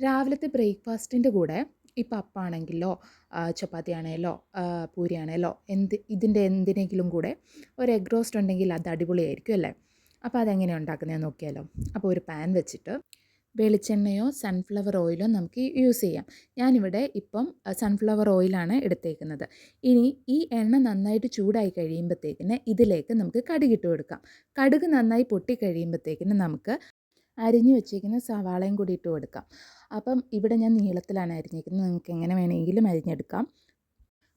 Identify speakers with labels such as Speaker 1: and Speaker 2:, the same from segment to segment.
Speaker 1: രാവിലത്തെ ബ്രേക്ക്ഫാസ്റ്റിന്റെ കൂടെ ഇപ്പം അപ്പാണെങ്കിലോ ചപ്പാത്തി ആണെങ്കിലോ പൂരി ആണെങ്കിലോ എന്ത് ഇതിന്റെ എന്തിനെങ്കിലും കൂടെ ഒരു എഗ് റോസ്റ്റ് ഉണ്ടെങ്കിൽ അത് അടിപൊളിയായിരിക്കും അല്ലേ? അപ്പോൾ അതെങ്ങനെയാണ് ഉണ്ടാക്കുന്നത് നോക്കിയാലോ. അപ്പോൾ ഒരു പാൻ വെച്ചിട്ട് വെളിച്ചെണ്ണയോ സൺഫ്ലവർ ഓയിലോ നമുക്ക് യൂസ് ചെയ്യാം. ഞാനിവിടെ ഇപ്പം സൺഫ്ലവർ ഓയിലാണ് എടുത്തേക്കുന്നത്. ഇനി ഈ എണ്ണ നന്നായിട്ട് ചൂടായി കഴിയുമ്പോഴത്തേക്കിന് ഇതിലേക്ക് നമുക്ക് കടുകിട്ട് കൊടുക്കാം. കടുക് നന്നായി പൊട്ടി കഴിയുമ്പോഴത്തേക്കിന് നമുക്ക് അരിഞ്ഞു വെച്ചേക്കുന്ന സവാളയും കൂടി ഇട്ട് കൊടുക്കാം. അപ്പം ഇവിടെ ഞാൻ നീളത്തിലാണ് അരിഞ്ഞേക്കുന്നത് നിങ്ങൾക്ക് എങ്ങനെ വേണമെങ്കിലും അരിഞ്ഞെടുക്കാം.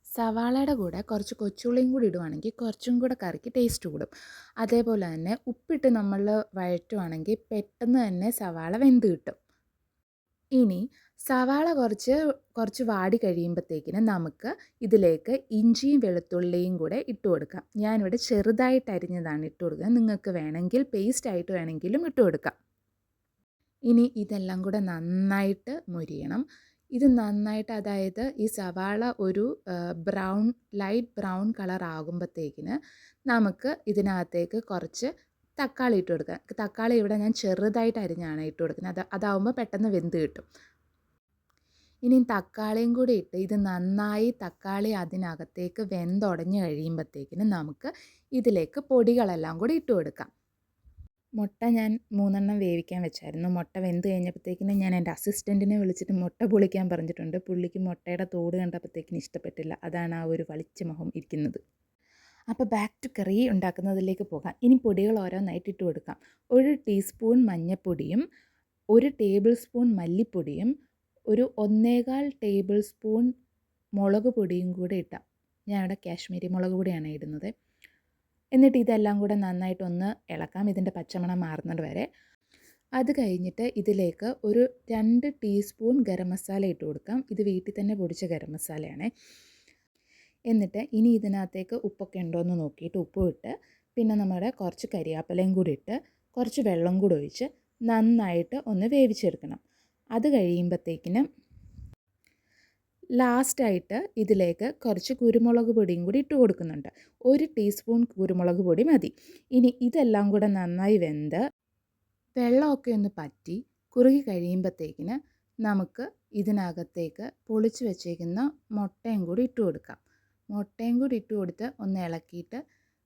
Speaker 1: സവാളയുടെ കൂടെ കുറച്ച് കൊച്ചുള്ളിയും കൂടി ഇടുവാണെങ്കിൽ കുറച്ചും കൂടെ കറിക്ക് ടേസ്റ്റ് കൂടും. അതേപോലെ തന്നെ ഉപ്പിട്ട് നമ്മൾ വഴറ്റുവാണെങ്കിൽ പെട്ടെന്ന് തന്നെ സവാള വെന്ത് കിട്ടും. ഇനി സവാള കുറച്ച് കുറച്ച് വാടി കഴിയുമ്പോഴത്തേക്കിന് നമുക്ക് ഇതിലേക്ക് ഇഞ്ചിയും വെളുത്തുള്ളിയും കൂടെ ഇട്ട് കൊടുക്കാം. ഞാനിവിടെ ചെറുതായിട്ട് അരിഞ്ഞതാണ് ഇട്ട് കൊടുക്കുക നിങ്ങൾക്ക് വേണമെങ്കിൽ പേസ്റ്റ് ആയിട്ട് വേണമെങ്കിലും ഇട്ട് കൊടുക്കാം. ഇനി ഇതെല്ലാം കൂടെ നന്നായിട്ട് മൊരിയണം. ഇത് നന്നായിട്ട് അതായത് ഈ സവാള ഒരു ബ്രൗൺ ലൈറ്റ് ബ്രൗൺ കളർ ആകുമ്പോഴത്തേക്കിന് നമുക്ക് ഇതിനകത്തേക്ക് കുറച്ച് തക്കാളി ഇട്ട് കൊടുക്കാം. തക്കാളി ഇവിടെ ഞാൻ ചെറുതായിട്ട് അരിഞ്ഞാണ് ഇട്ട് കൊടുക്കുന്നത്. അത് അതാവുമ്പോൾ പെട്ടെന്ന് വെന്ത് കിട്ടും. ഇനി തക്കാളിയും കൂടി ഇട്ട് ഇത് നന്നായി തക്കാളി അതിനകത്തേക്ക് വെന്തുടഞ്ഞ് കഴിയുമ്പോഴത്തേക്കിന് നമുക്ക് ഇതിലേക്ക് പൊടികളെല്ലാം കൂടി ഇട്ട് കൊടുക്കാം. മുട്ട ഞാൻ മൂന്നെണ്ണം വേവിക്കാൻ വെച്ചായിരുന്നു. മുട്ട വെന്ത് കഴിഞ്ഞപ്പോഴത്തേക്കിനും ഞാൻ എന്റെ അസിസ്റ്റന്റിനെ വിളിച്ചിട്ട് മുട്ട പൊളിക്കാൻ പറഞ്ഞിട്ടുണ്ട്. പുള്ളിക്ക് മുട്ടയുടെ തോട് കണ്ടപ്പോഴത്തേക്കിന് ഇഷ്ടപ്പെട്ടില്ല. അതാണ് ആ ഒരു വളിച്ച മുഖം ഇരിക്കുന്നത്. അപ്പോൾ ബാക്ക് ടു കറി ഉണ്ടാക്കുന്നതിലേക്ക് പോകാം. ഇനി പൊടികൾ ഓരോന്നായിട്ട് ഇട്ട് കൊടുക്കാം. ഒരു ടീസ്പൂൺ മഞ്ഞൾപ്പൊടിയും ഒരു ടേബിൾ സ്പൂൺ മല്ലിപ്പൊടിയും ഒരു ഒന്നേകാൽ ടേബിൾ സ്പൂൺ മുളക് പൊടിയും കൂടെ ഇട്ടാം. ഞാൻ കാശ്മീരി മുളക് പൊടിയാണ് ഇടുന്നത്. എന്നിട്ട് ഇതെല്ലാം കൂടെ നന്നായിട്ടൊന്ന് ഇളക്കാം. ഇതിന്റെ പച്ചമണം മാറുന്നത് വരെ. അത് കഴിഞ്ഞിട്ട് ഇതിലേക്ക് ഒരു രണ്ട് ടീസ്പൂൺ ഗരം മസാല ഇട്ട് കൊടുക്കാം. ഇത് വീട്ടിൽ തന്നെ പൊടിച്ച ഗരം മസാലയാണ്. എന്നിട്ട് ഇനി ഇതിനകത്തേക്ക് ഉപ്പൊക്കെ ഉണ്ടോ എന്ന് നോക്കിയിട്ട് ഉപ്പ് ഇട്ട് പിന്നെ നമ്മുടെ കുറച്ച് കരിയാപ്പലയും കൂടി ഇട്ട് കുറച്ച് വെള്ളം കൂടി ഒഴിച്ച് നന്നായിട്ട് ഒന്ന് വേവിച്ചെടുക്കണം. അത് കഴിയുമ്പോഴത്തേക്കിനും ലാസ്റ്റായിട്ട് ഇതിലേക്ക് കുറച്ച് കുരുമുളക് പൊടിയും കൂടി ഇട്ട് കൊടുക്കുന്നുണ്ട്. ഒരു ടീസ്പൂൺ കുരുമുളക് പൊടി മതി. ഇനി ഇതെല്ലാം കൂടെ നന്നായി വെന്ത് വെള്ളമൊക്കെ ഒന്ന് പറ്റി കുറുകി കഴിയുമ്പോഴത്തേക്കിന് നമുക്ക് ഇതിനകത്തേക്ക് പൊളിച്ച് വെച്ചേക്കുന്ന മുട്ടയും കൂടി ഇട്ട് കൊടുക്കാം. മുട്ടയും കൂടി ഇട്ട് കൊടുത്ത് ഒന്ന് ഇളക്കിയിട്ട്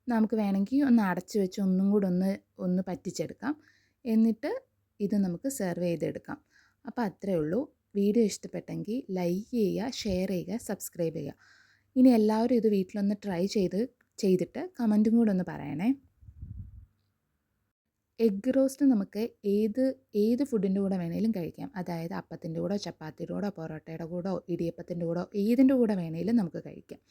Speaker 1: നമുക്ക് വേണമെങ്കിൽ ഒന്ന് അടച്ച് വെച്ച് ഒന്നും കൂടി ഒന്ന് ഒന്ന് പറ്റിച്ചെടുക്കാം. എന്നിട്ട് ഇത് നമുക്ക് സെർവ് ചെയ്തെടുക്കാം. അപ്പോൾ അത്രയേ ഉള്ളൂ. വീഡിയോ ഇഷ്ടപ്പെട്ടെങ്കിൽ ലൈക്ക് ചെയ്യുക ഷെയർ ചെയ്യുക സബ്സ്ക്രൈബ് ചെയ്യുക. ഇനി എല്ലാവരും ഇത് വീട്ടിലൊന്ന് ട്രൈ ചെയ്ത് ചെയ്തിട്ട് കമന്റും കൂടെ ഒന്ന് പറയണേ. എഗ്ഗ് റോസ്റ്റ് നമുക്ക് ഏത് ഏത് ഫുഡിന്റെ കൂടെ വേണേലും കഴിക്കാം. അതായത് അപ്പത്തിന്റെ കൂടെ ചപ്പാത്തിയുടെ കൂടെ പൊറോട്ടയുടെ കൂടെ ഇടിയപ്പത്തിന്റെ കൂടെ ഏതിന്റെ കൂടെ വേണേലും നമുക്ക് കഴിക്കാം.